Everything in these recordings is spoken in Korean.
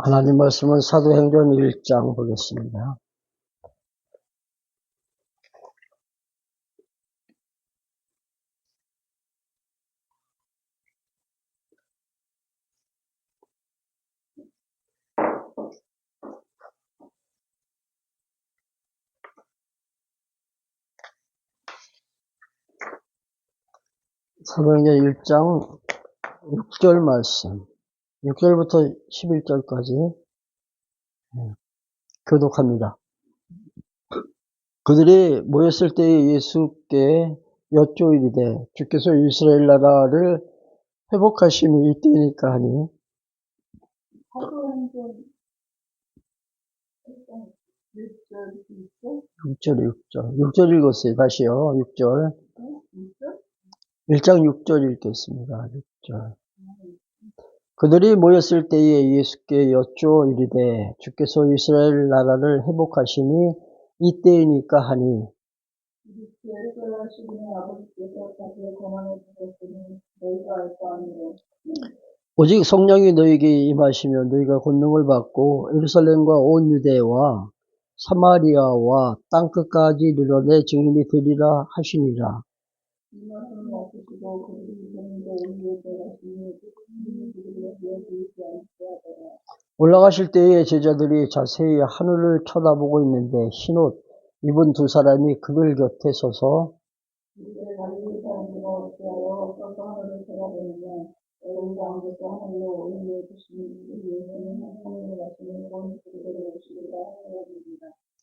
하나님 말씀은 사도행전 1장 보겠습니다. 사도행전 1장 6절 말씀, 6절부터 11절까지 예, 교독합니다. 그들이 모였을 때에 예수께 여쭈이르되 주께서 이스라엘 나라를 회복하심이 이때니까 하니 사도행전 1장 6절 6절 6절 6절 읽었어요. 다시요. 6절 6절 1장 6절 읽겠습니다. 6절 그들이 모였을 때에 예수께 여쭈어 이르되 주께서 이스라엘 나라를 회복하심이 이때이니까 하니 오직 성령이 너에게 임하시며 너희가 권능을 받고 예루살렘과 온 유대와 사마리아와 땅끝까지 이르러 내 증인이 되리라 하시니라. 올라가실 때에 제자들이 자세히 하늘을 쳐다보고 있는데 흰옷 입은 두 사람이 그들 곁에 서서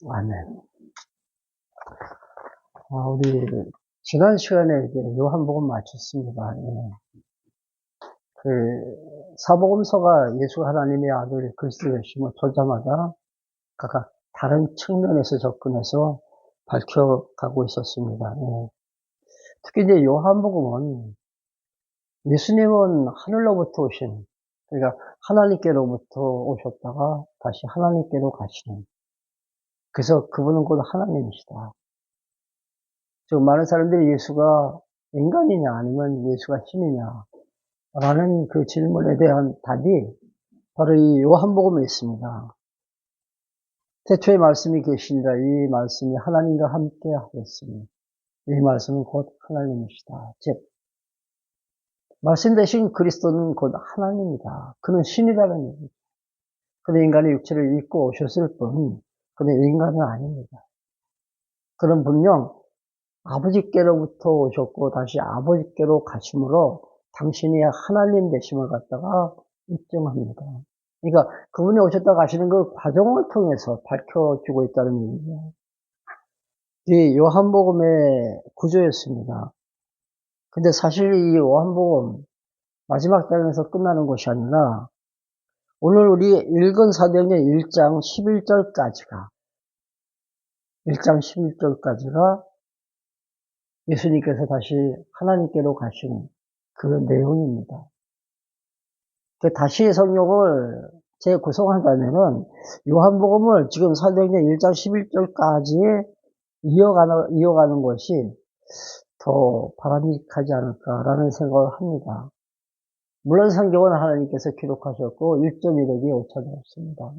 아멘. 아, 우리 지난 시간에 요한복음 마쳤습니다. 예. 그 사복음서가 예수 하나님의 아들 그리스도이심을 보자마자 각각 다른 측면에서 접근해서 밝혀가고 있었습니다. 예. 특히 이제 요한복음은 예수님은 하늘로부터 오신 그러니까 하나님께로부터 오셨다가 다시 하나님께로 가시는 그래서 그분은 곧 하나님이시다. 지금 많은 사람들이 예수가 인간이냐 아니면 예수가 신이냐 라는 그 질문에 대한 답이 바로 이 요한복음에 있습니다. 태초에 말씀이 계시니라 이 말씀이 하나님과 함께 하였으니 이 말씀은 곧 하나님이시다. 즉 말씀 대신 그리스도는 곧 하나님이다. 그는 신이라는 얘기죠. 그는 인간의 육체를 입고 오셨을 뿐 그는 인간은 아닙니다. 그는 분명 아버지께로부터 오셨고 다시 아버지께로 가심으로 당신이 하나님 되심을 갖다가 입증합니다. 그러니까 그분이 오셨다 가시는 그 과정을 통해서 밝혀주고 있다는 얘기죠. 이 요한복음의 구조였습니다. 근데 사실 이 요한복음 마지막 장에서 끝나는 것이 아니라 오늘 우리 읽은 사도행전 1장 11절까지가 1장 11절까지가 예수님께서 다시 하나님께로 가신 그 내용입니다. 그 다시 성경을 재구성한다면은 요한복음을 지금 사도행전 1장 11절까지 이어가는, 이어가는 것이 더 바람직하지 않을까라는 생각을 합니다. 물론 성경은 하나님께서 기록하셨고 1.1억이 오차도 없습니다.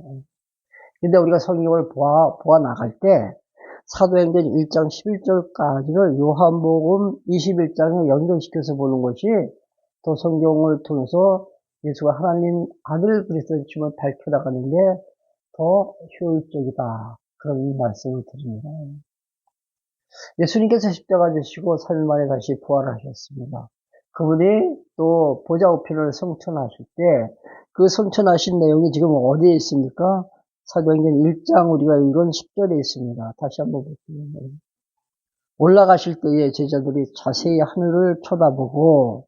근데 우리가 성경을 보아, 보아 나갈 때 사도행전 1장 11절까지를 요한복음 21장에 연결시켜서 보는 것이 또 성경을 통해서 예수가 하나님 아들 그리스도의 춤을 밝혀 나가는데 더 효율적이다. 그런 말씀을 드립니다. 예수님께서 십자가 지시고 3일 만에 다시 부활하셨습니다. 그분이 또 보좌 우편을 성천하실 때 그 성천하신 내용이 지금 어디에 있습니까? 사도행전 1장 우리가 읽은 10절에 있습니다. 다시 한번 볼게요. 올라가실 때에 제자들이 자세히 하늘을 쳐다보고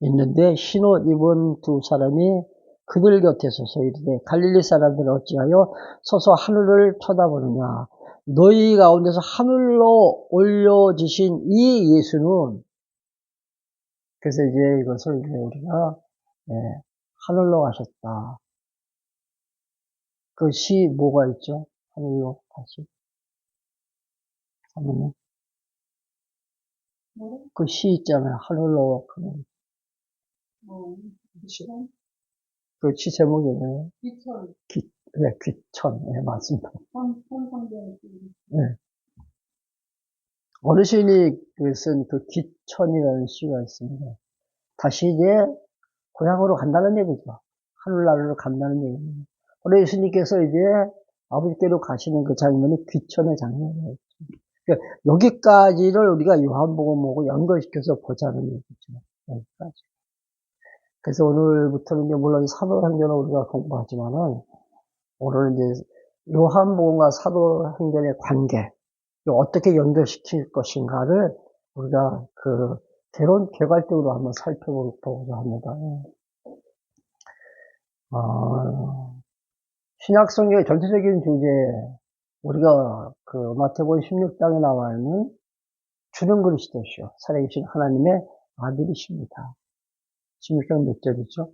있는데 흰옷 입은 두 사람이 그들 곁에 서서 이르되 갈릴리 사람들 어찌하여 서서 하늘을 쳐다보느냐 너희 가운데서 하늘로 올려지신 이 예수는 그래서 이제 이것을 우리가 예, 하늘로 가셨다. 그 시 뭐가 있죠? 하늘로 다시. 사모님. 그시 있잖아요. 하늘로 가는. 어, 시. 그 시 제목이 뭐예요? 귀천, 네, 귀천. 네, 맞습니다. 선, 선성경 어르신이 그쓴그 귀천이라는 시가 있습니다. 다시 이제 고향으로 간다는 얘기죠. 하늘나라로 간다는 얘기입니다. 우리 예수님께서 이제 아버지께로 가시는 그 장면이 귀천의 장면이에요. 그러니까 여기까지를 우리가 요한복음하고 연결시켜서 보자는 얘기죠. 여기까지. 그래서 오늘부터는 이제 물론 사도행전을 우리가 공부하지만은 오늘은 이제 요한복음과 사도행전의 관계, 어떻게 연결시킬 것인가를 우리가 그 개론 개괄적으로 한번 살펴보고자 합니다. 아, 신약 성경의 전체적인 주제, 우리가 그 마태복음 16장에 나와 있는 주는 그리스도시요 살아계신 하나님의 아들이십니다. 16장 몇 절이죠?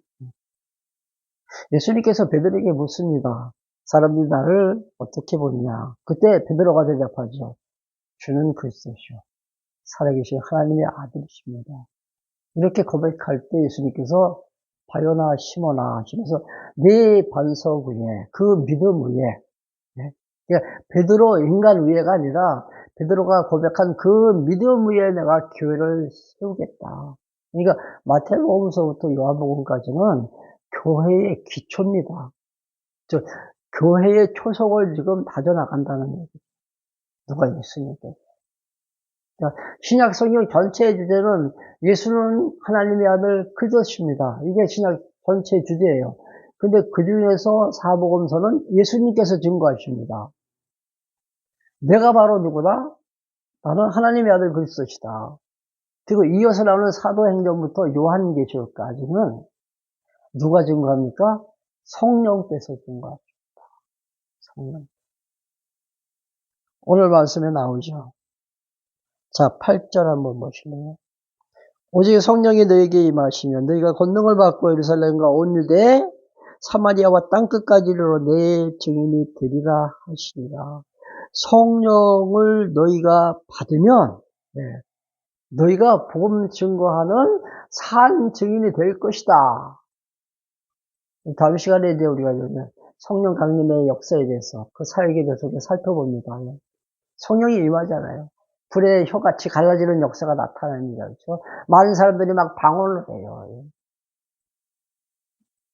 예수님께서 베드로에게 묻습니다. 사람들이 나를 어떻게 보느냐? 그때 베드로가 대답하죠. 주는 그리스도시요 살아계신 하나님의 아들이십니다. 이렇게 고백할 때 예수님께서 바요나 시모나 하시면서 네 반석 위에 그 믿음 위에 네? 그러니까 베드로 인간 위에가 아니라 베드로가 고백한 그 믿음 위에 내가 교회를 세우겠다. 그러니까 마태복음서부터 요한복음까지는 교회의 기초입니다. 저 교회의 초석을 지금 다져나간다는 얘기죠. 누가 있으니까. 신약 성경 전체의 주제는 예수는 하나님의 아들 그리스도십니다. 이게 신약 전체 주제예요. 근데 그 중에서 사복음서는 예수님께서 증거하십니다. 내가 바로 누구다? 나는 하나님의 아들 그리스도시다. 그리고 이어서 나오는 사도행전부터 요한계시록까지는 누가 증거합니까? 성령께서 증거합니다. 성령. 오늘 말씀에 나오죠. 자, 8절 한번 보실래요? 오직 성령이 너에게 임하시면 너희가 권능을 받고 예루살렘과 온 유대 사마리아와 땅 끝까지 이르러 내 증인이 되리라 하시니라. 성령을 너희가 받으면 네, 너희가 복음 증거하는 산 증인이 될 것이다. 다음 시간에 이제 우리가 성령 강림의 역사에 대해서 그 사역에 대해서 살펴봅니다. 성령이 임하잖아요. 불의 혀같이 갈라지는 역사가 나타납니다. 그렇죠? 많은 사람들이 막 방언을 해요.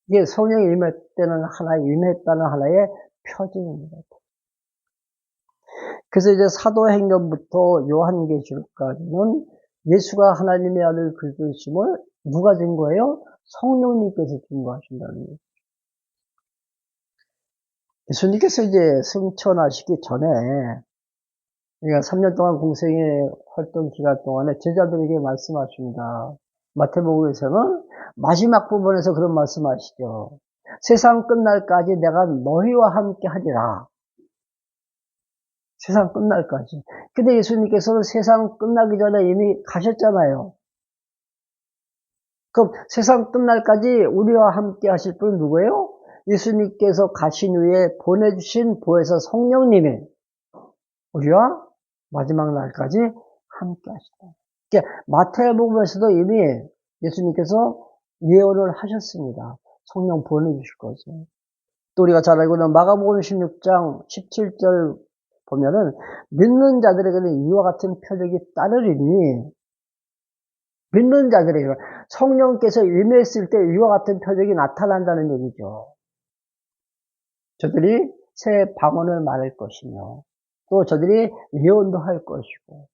이게 성령이 임했다는 하나의 임했다는 하나의 표징입니다. 그래서 이제 사도행전부터 요한계시록까지는 예수가 하나님의 아들 그리스도심을 누가 증거해요? 성령님께서 증거하신다는 거예요. 예수님께서 이제 승천하시기 전에 그러니까 3년 동안 공생의 활동 기간 동안에 제자들에게 말씀하십니다. 마태복음에서는 마지막 부분에서 그런 말씀하시죠. 세상 끝날까지 내가 너희와 함께 하리라. 세상 끝날까지. 근데 예수님께서는 세상 끝나기 전에 이미 가셨잖아요. 그럼 세상 끝날까지 우리와 함께 하실 분은 누구예요? 예수님께서 가신 후에 보내주신 보혜사 성령님이 우리와 마지막 날까지 함께 하시다. 그러니까 마태복음에서도 이미 예수님께서 예언을 하셨습니다. 성령 보내주실 거죠. 또 우리가 잘 알고 있는 마가복음 16장 17절 보면은 믿는 자들에게는 이와 같은 표적이 따르리니 믿는 자들에게 성령께서 임했을 때 이와 같은 표적이 나타난다는 얘기죠. 저들이 새 방언을 말할 것이며 또 저들이 예언도 할 것이고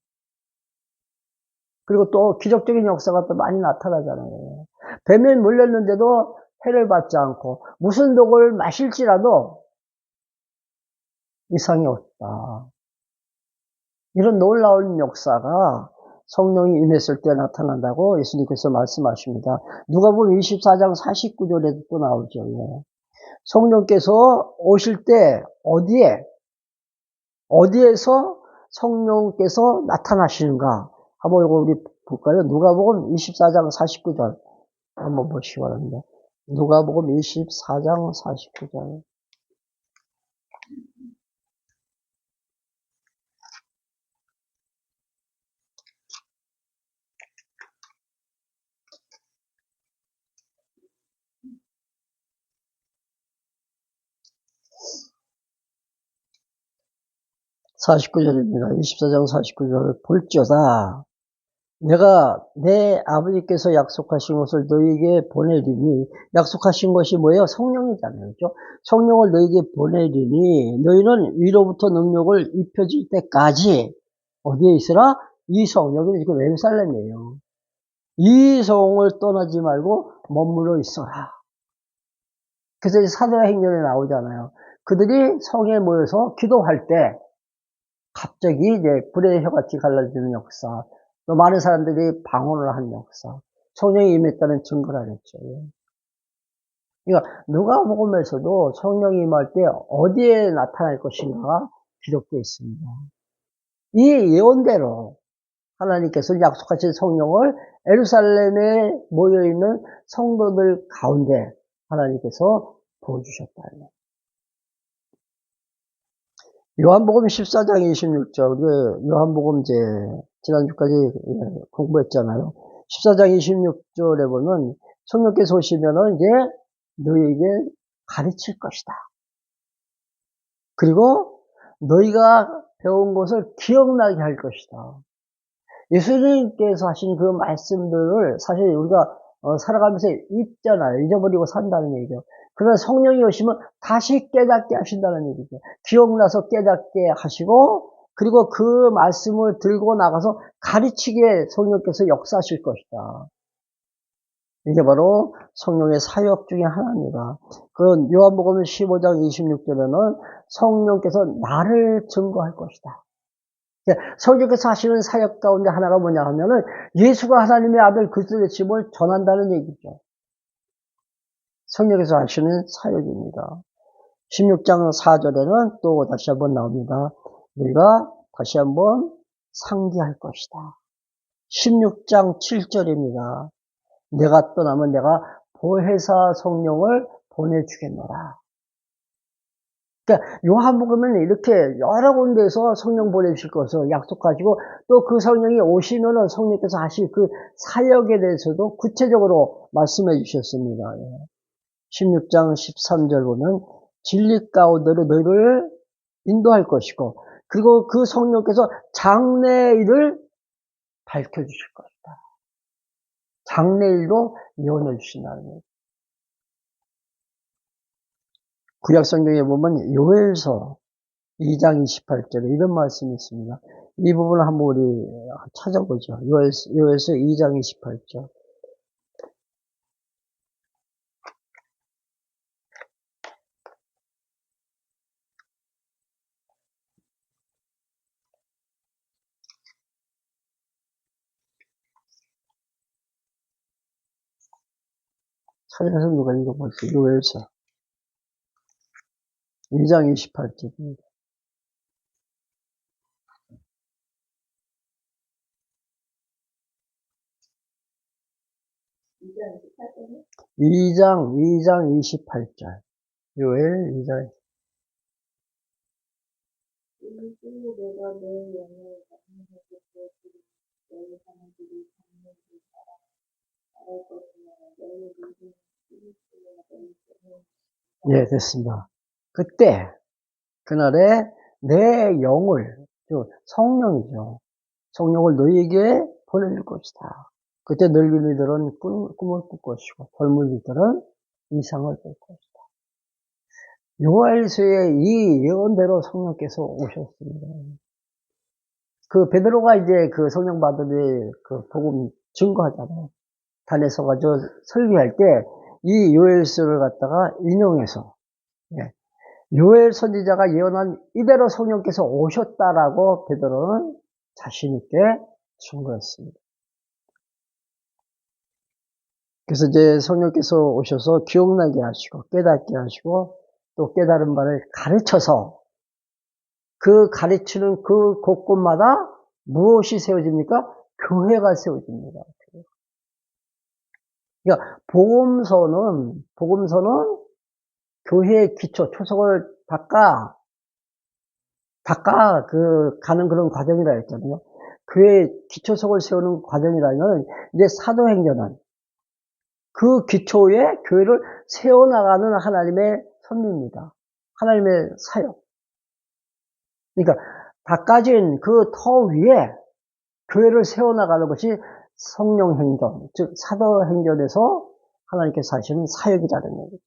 그리고 또 기적적인 역사가 또 많이 나타나잖아요. 뱀에 물렸는데도 해를 받지 않고 무슨 독을 마실지라도 이상이 없다. 이런 놀라운 역사가 성령이 임했을 때 나타난다고 예수님께서 말씀하십니다. 누가 보면 24장 49절에도 또 나오죠. 예. 성령께서 오실 때 어디에 어디에서 성령께서 나타나시는가? 한번 이거 우리 볼까요? 누가복음 24장 49절 한번 보시기 바랍니다. 누가복음 24장 49절. 49절입니다. 24장 49절 볼지어다 내가 내 아버지께서 약속하신 것을 너희에게 보내리니 약속하신 것이 뭐예요? 성령이잖아요. 그죠? 성령을 너희에게 보내리니 너희는 위로부터 능력을 입혀질 때까지 어디에 있으라? 이성 여기는 지금 왼살렘이에요. 이 성을 떠나지 말고 머물러 있어라. 그래서 사도행전에 나오잖아요. 그들이 성에 모여서 기도할 때 갑자기 이제 불의 혀같이 갈라지는 역사, 또 많은 사람들이 방언을 한 역사, 성령이 임했다는 증거를 하겠죠. 그러니까 누가 복음에서도 성령이 임할 때 어디에 나타날 것인가가 기록되어 있습니다. 이 예언대로 하나님께서 약속하신 성령을 에루살렘에 모여있는 성도들 가운데 하나님께서 부어주셨다. 요한복음 14장 26절, 그 요한복음 이제 지난주까지 공부했잖아요. 14장 26절에 보면 성령께서 오시면은 이제 너희에게 가르칠 것이다. 그리고 너희가 배운 것을 기억나게 할 것이다. 예수님께서 하신 그 말씀들을 사실 우리가 어, 살아가면서 잊잖아요. 잊어버리고 산다는 얘기죠. 그러나 성령이 오시면 다시 깨닫게 하신다는 얘기죠. 기억나서 깨닫게 하시고 그리고 그 말씀을 들고 나가서 가르치게 성령께서 역사하실 것이다. 이게 바로 성령의 사역 중의 하나입니다. 그 요한복음 15장 26절에는 성령께서 나를 증거할 것이다. 성령께서 하시는 사역 가운데 하나가 뭐냐 하면은 예수가 하나님의 아들 그리스도의 짐을 전한다는 얘기죠. 성령께서 하시는 사역입니다. 16장 4절에는 또 다시 한번 나옵니다. 우리가 다시 한번 상기할 것이다. 16장 7절입니다. 내가 떠나면 내가 보혜사 성령을 보내주겠노라. 그러니까 요한복음은 이렇게 여러 군데에서 성령 보내주실 것을 약속하시고 또 그 성령이 오시면은 성령께서 하실 그 사역에 대해서도 구체적으로 말씀해 주셨습니다. 16장 13절 보면 진리 가운데로 너희를 인도할 것이고 그리고 그 성령께서 장래일을 밝혀 주실 것이다. 장래일도 예언해 주신다는 거예요. 구약 성경에 보면 요엘서 2장 28절에 이런 말씀이 있습니다. 이 부분을 한번 우리 찾아보죠. 요엘서, 요엘서 2장 28절. 찾아서 누가 읽어보세요. 요엘서 2장 28절입니다. 2장 2장 28절. 요엘 2장 일주 내가 내 영을 강림하겠고 너희 사람들이 예, 됐습니다. 그때 그날에 내 영을 성령이죠. 성령을 너희에게 보내줄 것이다. 그때 늙은이들은 꿈, 꿈을 꿀 것이고 젊은이들은 이상을 볼 것이다. 요엘서의 이 예언대로 성령께서 오셨습니다. 그 베드로가 이제 그 성령 받으니 그 복음 증거하잖아요. 단에서 가지고 설교할 때 이 요엘서를 갖다가 인용해서 예. 요엘 선지자가 예언한 이대로 성령께서 오셨다라고 베드로는 자신 있게 증거했습니다. 그래서 이제 성령께서 오셔서 기억나게 하시고 깨닫게 하시고 또 깨달은 바를 가르쳐서 그 가르치는 그 곳곳마다 무엇이 세워집니까? 교회가 세워집니다. 그러니까 복음서는 복음서는 교회의 기초 초석을 닦아 닦아 그 가는 그런 과정이라 했잖아요. 교회 기초석을 세우는 과정이라면 이제 사도행전은 그 기초에 교회를 세워나가는 하나님의 섭리입니다. 하나님의 사역. 그러니까 닦아진 그 터 위에 교회를 세워나가는 것이 성령 행전, 즉 사도 행전에서 하나님께서 하시는 사역이라는 얘기죠.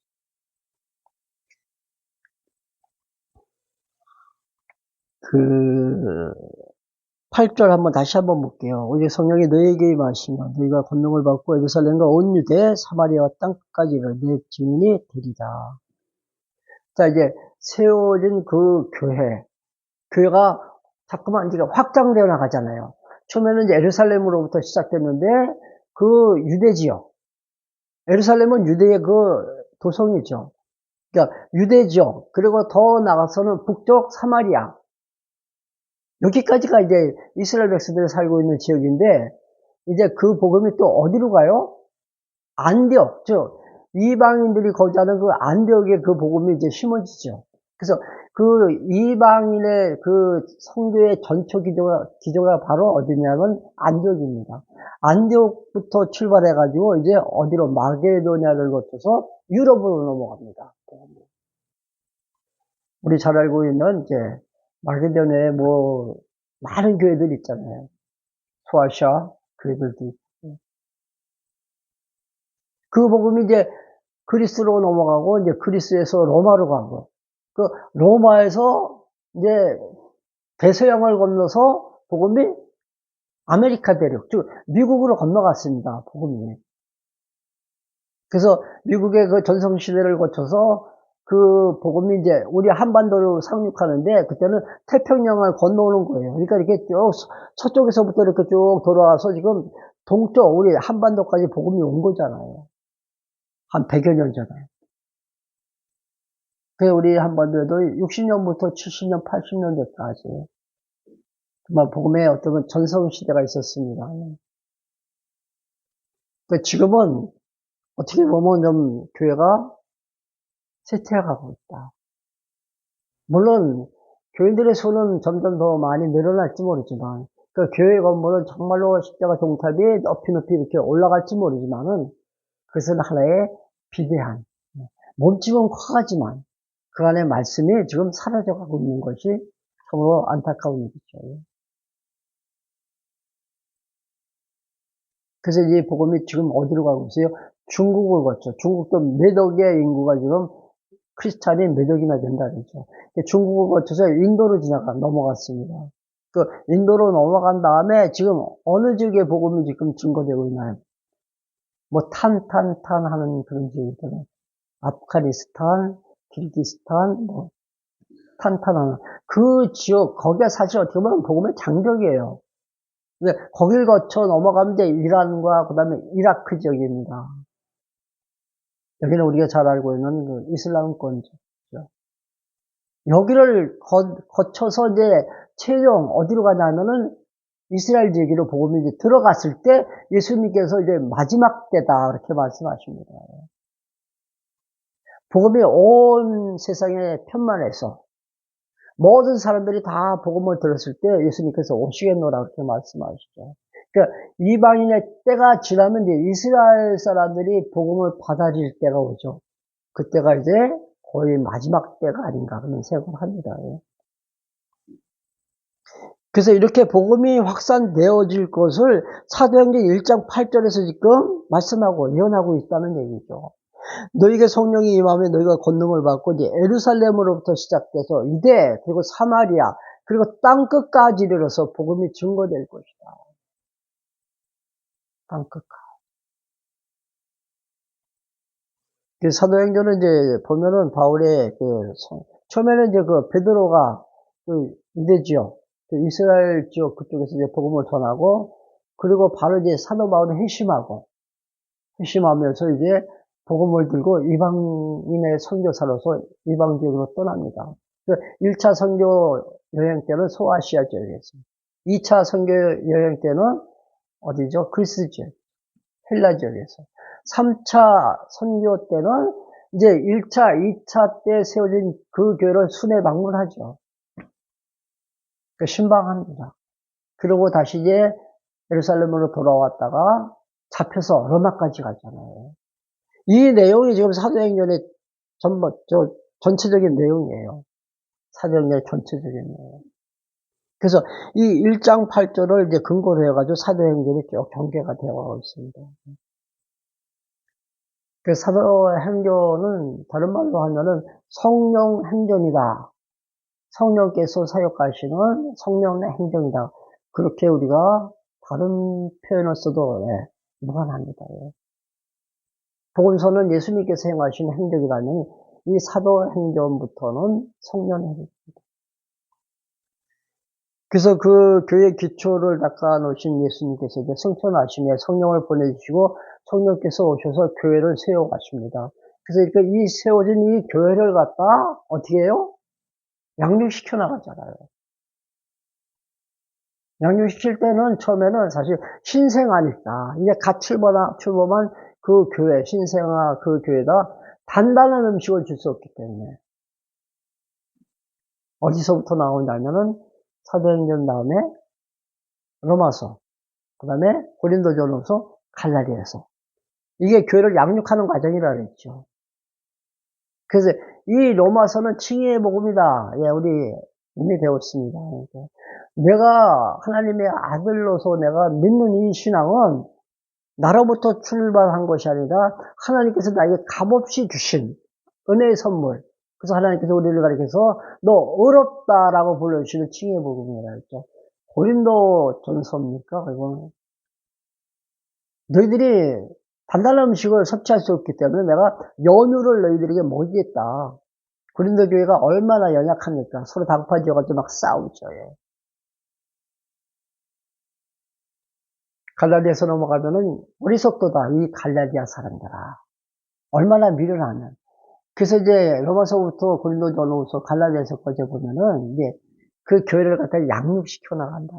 그 8절 한번 다시 한번 볼게요. 오직 성령이 너에게 임하시면 너희가 권능을 받고 예루살렘과 온 유대 사마리아와 땅까지 내 증인이 되리라. 자 이제 세워진 그 교회, 교회가 자꾸만 이제 확장되어 나가잖아요. 처음에는 예루살렘으로부터 시작됐는데 그 유대 지역, 예루살렘은 유대의 그 도성이죠. 그러니까 유대 지역 그리고 더 나가서는 북쪽 사마리아 여기까지가 이제 이스라엘 백성들이 살고 있는 지역인데 이제 그 복음이 또 어디로 가요? 안디옥, 즉 이방인들이 거주하는 그 안디옥에 그 복음이 이제 심어지죠. 그래서 그 이방인의 그 성교의 전초 기조가, 기조가 바로 어디냐면 안디옥입니다. 안디옥부터 출발해가지고 이제 어디로 마게도냐를 거쳐서 유럽으로 넘어갑니다. 우리 잘 알고 있는 이제 마게도냐에 뭐 많은 교회들 있잖아요. 소아시아 교회들도 있고. 그 복음이 이제 그리스로 넘어가고 이제 그리스에서 로마로 가고 그 로마에서 이제 대서양을 건너서 복음이 아메리카 대륙, 즉 미국으로 건너갔습니다. 복음이. 그래서 미국의 그 전성 시대를 거쳐서 그 복음이 이제 우리 한반도로 상륙하는데 그때는 태평양을 건너오는 거예요. 그러니까 이렇게 쭉 서쪽에서부터 이렇게 쭉 돌아와서 지금 동쪽 우리 한반도까지 복음이 온 거잖아요. 한 100여 년 전에. 그 우리 한반도에도 60년부터 70년, 80년대까지 정말 복음의 어떤 전성 시대가 있었습니다. 그 지금은 어떻게 보면 좀 교회가 쇠퇴해가고 있다. 물론 교인들의 수는 점점 더 많이 늘어날지 모르지만 그 교회 건물은 정말로 십자가 종탑이 높이 높이 이렇게 올라갈지 모르지만은 그것은 하나의 비대한 몸집은 커가지만 그 안에 말씀이 지금 사라져가고 있는 것이 참으로 안타까운 일이죠. 그래서 이 복음이 지금 어디로 가고 있어요? 중국을 거쳐. 중국도 몇 억의 인구가 지금 크리스찬이 몇 억이나 된다 그랬죠. 중국을 거쳐서 인도로 지나가 넘어갔습니다. 그 인도로 넘어간 다음에 지금 어느 지역의 복음이 지금 증거되고 있나요? 뭐 탄탄탄 하는 그런 지역이잖아요. 아프가니스탄, 키르기스탄, 뭐 탄탄하는 그 지역 거기가 사실 어떻게 보면 복음의 장벽이에요. 근데 거길 거쳐 넘어가면 이제 이란과 그다음에 이라크 지역입니다. 여기는 우리가 잘 알고 있는 그 이슬람권이죠. 여기를 거, 쳐서 이제 최종 어디로 가냐면은 이스라엘 지역으로 복음이 이제 들어갔을 때 예수님께서 이제 마지막 때다 이렇게 말씀하십니다. 복음이 온 세상에 편만해서 모든 사람들이 다 복음을 들었을 때 예수님께서 오시겠노라 그렇게 말씀하시죠. 그러니까 이방인의 때가 지나면 이제 이스라엘 사람들이 복음을 받아들일 때가 오죠. 그때가 이제 거의 마지막 때가 아닌가 그런 생각을 합니다. 그래서 이렇게 복음이 확산되어질 것을 사도행전 1장 8절에서 지금 말씀하고 예언하고 있다는 얘기죠. 너희에게 성령이 임하면 너희가 권능을 받고 이제 에루살렘으로부터 시작돼서 유대 그리고 사마리아 그리고 땅 끝까지 이르러서 복음이 증거될 것이다. 땅 끝까지. 그 사도행전은 이제 보면은 바울의 그 처음에는 이제 그 베드로가 그 유대 지역, 그 이스라엘 지역 그쪽에서 이제 복음을 전하고 그리고 바로 이제 사도 바울은 회심하고 회심하면서 이제 복음을 들고 이방인의 선교사로서 이방 지역으로 떠납니다. 1차 선교 여행 때는 소아시아 지역이었습니다. 2차 선교 여행 때는 어디죠? 그리스 지역, 헬라 지역에서. 3차 선교 때는 이제 1차, 2차 때 세워진 그 교회를 순회 방문하죠. 그 신방합니다. 그리고 다시 이제 예루살렘으로 돌아왔다가 잡혀서 로마까지 가잖아요. 이 내용이 지금 사도행전의 전부, 저, 전체적인 내용이에요. 사도행전의 전체적인 내용. 그래서 이 1장 8절을 이제 근거로 해가지고 사도행전이 쭉 전개가 되어 있습니다. 그 사도행전은 다른 말로 하면은 성령 행전이다. 성령께서 사역하시는 성령의 행전이다. 그렇게 우리가 다른 표현을 써도 예, 무관합니다. 예. 복음서는 예수님께서 행하신 행적이라면 이 사도행전부터는 성령의 행전입니다. 그래서 그 교회 기초를 닦아 놓으신 예수님께서 이제 성천하심에 성령을 보내주시고 성령께서 오셔서 교회를 세워가십니다. 그래서 이렇게 이 세워진 이 교회를 갖다 어떻게 해요? 양육시켜 나가잖아요. 양육시킬 때는 처음에는 사실 신생 아니까 이제 갓 출범한 그 교회, 신생아 그 교회다 단단한 음식을 줄 수 없기 때문에 어디서부터 나오냐면은 사도행전 다음에 로마서, 그 다음에 고린도전후서, 갈라디아서 이게 교회를 양육하는 과정이라 그랬죠. 그래서 이 로마서는 칭의의 복음이다. 예, 우리 이미 배웠습니다. 그러니까 내가 하나님의 아들로서 내가 믿는 이 신앙은 나로부터 출발한 것이 아니라 하나님께서 나에게 값없이 주신 은혜의 선물. 그래서 하나님께서 우리를 가리켜서 너 어렵다라고 불러주시는 칭의 복음이라 했죠. 고린도 전서입니까? 이거 너희들이 단단한 음식을 섭취할 수 없기 때문에 내가 연유를 너희들에게 먹이겠다. 고린도 교회가 얼마나 연약합니까? 서로 당파지어가지고 막 싸우죠. 예. 갈라디아서 넘어가면은 어리석도다 이 갈라디아 사람들아 얼마나 미련하면 그래서 이제 로마서부터 고린도전후서 갈라디아서까지 보면은 이제 그 교회를 갖다 양육시켜 나간다.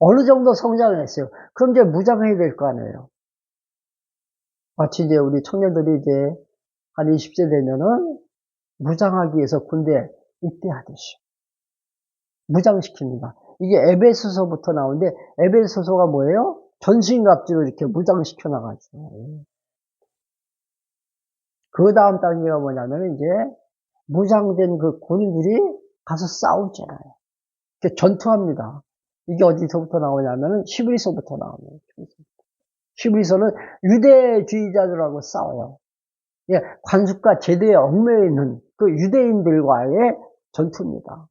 어느 정도 성장을 했어요. 그럼 이제 무장해야 될 거 아니에요. 마치 이제 우리 청년들이 이제 한 20세 되면은 무장하기 위해서 군대 입대하듯이 무장시킵니다. 이게 에베소서부터 나오는데 에베소서가 뭐예요? 전신갑주로 이렇게 무장시켜 나가죠. 그 다음 단계가 뭐냐면 이제 무장된 그 군인들이 가서 싸우잖아요. 전투합니다. 이게 어디서부터 나오냐면 11서부터 나옵니다. 11서는 유대주의자들하고 싸워요. 예, 관습과 제도에 얽매여 있는 그 유대인들과의 전투입니다.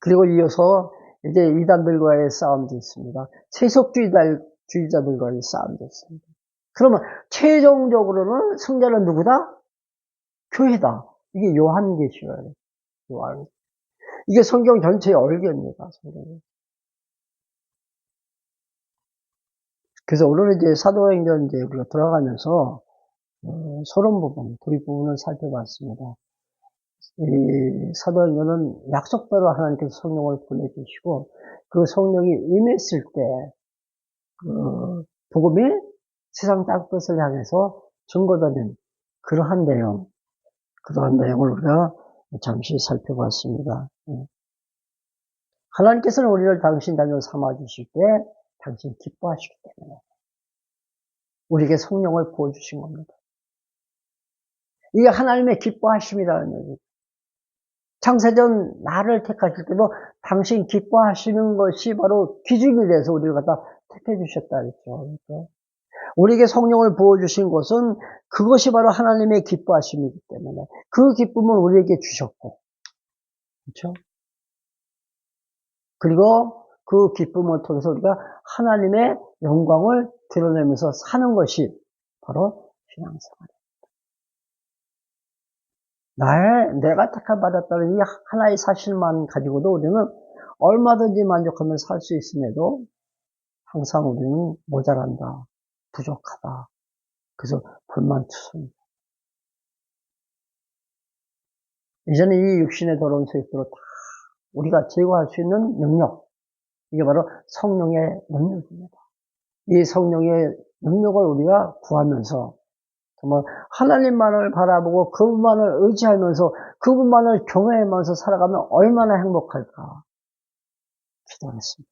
그리고 이어서 이제 이단들과의 싸움도 있습니다. 세속주의자들과의 싸움도 있습니다. 그러면 최종적으로는 승자는 누구다? 교회다. 이게 요한계시예요. 요한. 이게 성경 전체의 얼개입니다. 성경이. 그래서 오늘은 이제 사도행전 이제 우리가 돌아가면서 어, 소론 부분, 도입 부분을 살펴봤습니다. 이 사도행전은 약속대로 하나님께서 성령을 보내주시고 그 성령이 임했을 때 그 복음이 세상 땅 끝을 향해서 증거되는 그러한 내용, 그러한 내용을 우리가 잠시 살펴봤습니다. 예. 하나님께서는 우리를 당신 자녀 삼아 주실 때 당신 기뻐하시기 때문에 우리에게 성령을 부어 주신 겁니다. 이게 하나님의 기뻐하심이라는 얘기죠. 창세전 나를 택하실 때도 당신 기뻐하시는 것이 바로 기준이 돼서 우리를 갖다 택해 주셨다 그랬죠. 그러니까 우리에게 성령을 부어주신 것은 그것이 바로 하나님의 기뻐하심이기 때문에 그 기쁨을 우리에게 주셨고, 그렇죠? 그리고 그 기쁨을 통해서 우리가 하나님의 영광을 드러내면서 사는 것이 바로 신앙생활입니다. 나의, 내가 택함받았다는 이 하나의 사실만 가지고도 우리는 얼마든지 만족하며 살 수 있음에도 항상 우리는 모자란다. 부족하다. 그래서 불만투성입니다. 이제는 이 육신의 더러운 세계로 다 우리가 제거할 수 있는 능력, 이게 바로 성령의 능력입니다. 이 성령의 능력을 우리가 구하면서 정말 하나님만을 바라보고 그분만을 의지하면서 그분만을 경외하면서 살아가면 얼마나 행복할까 기도하겠습니다.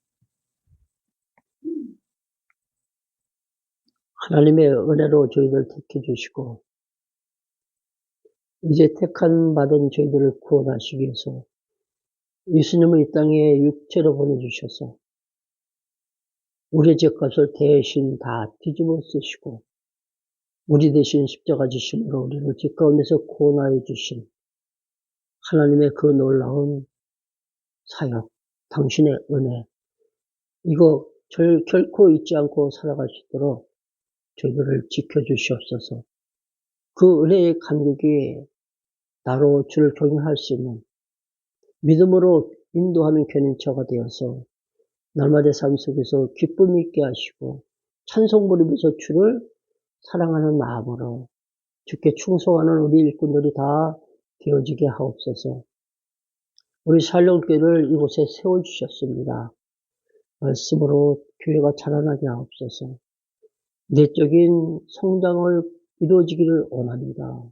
하나님의 은혜로 저희들 택해 주시고 이제 택한 받은 저희들을 구원하시기 위해서 예수님을 이 땅에 육체로 보내주셔서 우리의 죄값을 대신 다 뒤집어 쓰시고 우리 대신 십자가 지심으로 우리를 죄 가운데서 구원하여 주신 하나님의 그 놀라운 사역, 당신의 은혜, 이거 절, 결코 잊지 않고 살아갈 수 있도록 저희들을 지켜주시옵소서. 그 은혜의 간격이 나로 주를 경외할 수 있는 믿음으로 인도하는 견인처가 되어서 날마다 삶 속에서 기쁨 있게 하시고 찬송 부르면서 주를 사랑하는 마음으로 주께 충성하는 우리 일꾼들이 다 되어지게 하옵소서. 우리 살롱교를 이곳에 세워주셨습니다. 말씀으로 교회가 자라나게 하옵소서. 내적인 성장을 이루어지기를 원합니다.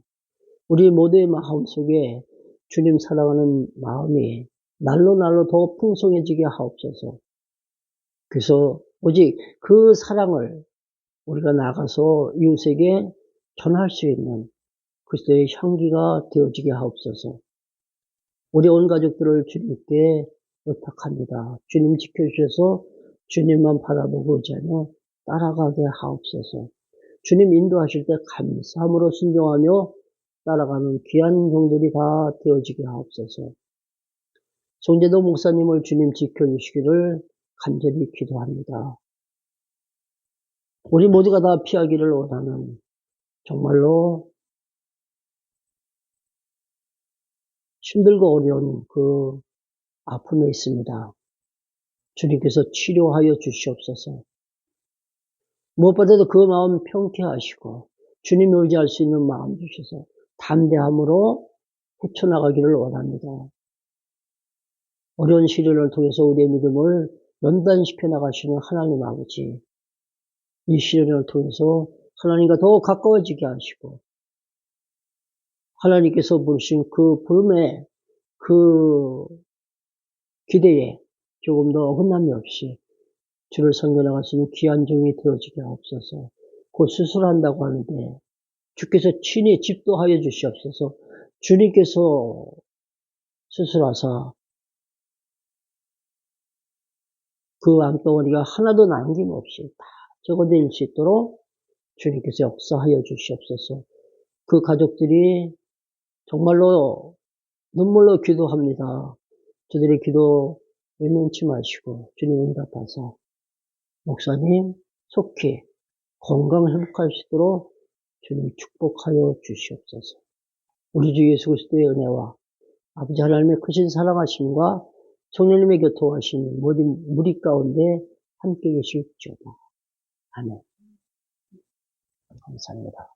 우리 모두의 마음 속에 주님 사랑하는 마음이 날로 날로 더 풍성해지게 하옵소서. 그래서 오직 그 사랑을 우리가 나가서 이웃에게 전할 수 있는 그리스도의 향기가 되어지게 하옵소서. 우리 온 가족들을 주님께 부탁합니다. 주님 지켜주셔서 주님만 바라보고 의지하며 따라가게 하옵소서. 주님 인도하실 때 감사함으로 순종하며 따라가는 귀한 종들이 다 되어지게 하옵소서. 송재도 목사님을 주님 지켜주시기를 간절히 기도합니다. 우리 모두가 다 피하기를 원하는 정말로 힘들고 어려운 그 아픔에 있습니다. 주님께서 치료하여 주시옵소서. 무엇보다도 그 마음 평케하시고 주님이 의지할 수 있는 마음 주셔서 담대함으로 헤쳐나가기를 원합니다. 어려운 시련을 통해서 우리의 믿음을 연단시켜 나가시는 하나님 아버지, 이 시련을 통해서 하나님과 더 가까워지게 하시고, 하나님께서 부르신 그 부름의 그 기대에 조금 더 어긋남이 없이 주를 섬겨나갈 수 있는 귀한 종이 되어지게 하옵소서. 곧 수술한다고 하는데 주께서 친히 집도하여 주시옵소서. 주님께서 수술하사 그 암덩어리가 하나도 남김없이 다 적어낼 수 있도록 주님께서 역사하여 주시옵소서. 그 가족들이 정말로 눈물로 기도합니다. 저들의 기도 외면치 마시고 주님 응답하사 목사님 속히 건강 행복할 수 있도록 주님 축복하여 주시옵소서. 우리 주 예수 그리스도의 은혜와 아버지 하나님의 크신 사랑하심과 성령님의 교통하신 모든 무리 가운데 함께 계실지어다. 아멘. 감사합니다.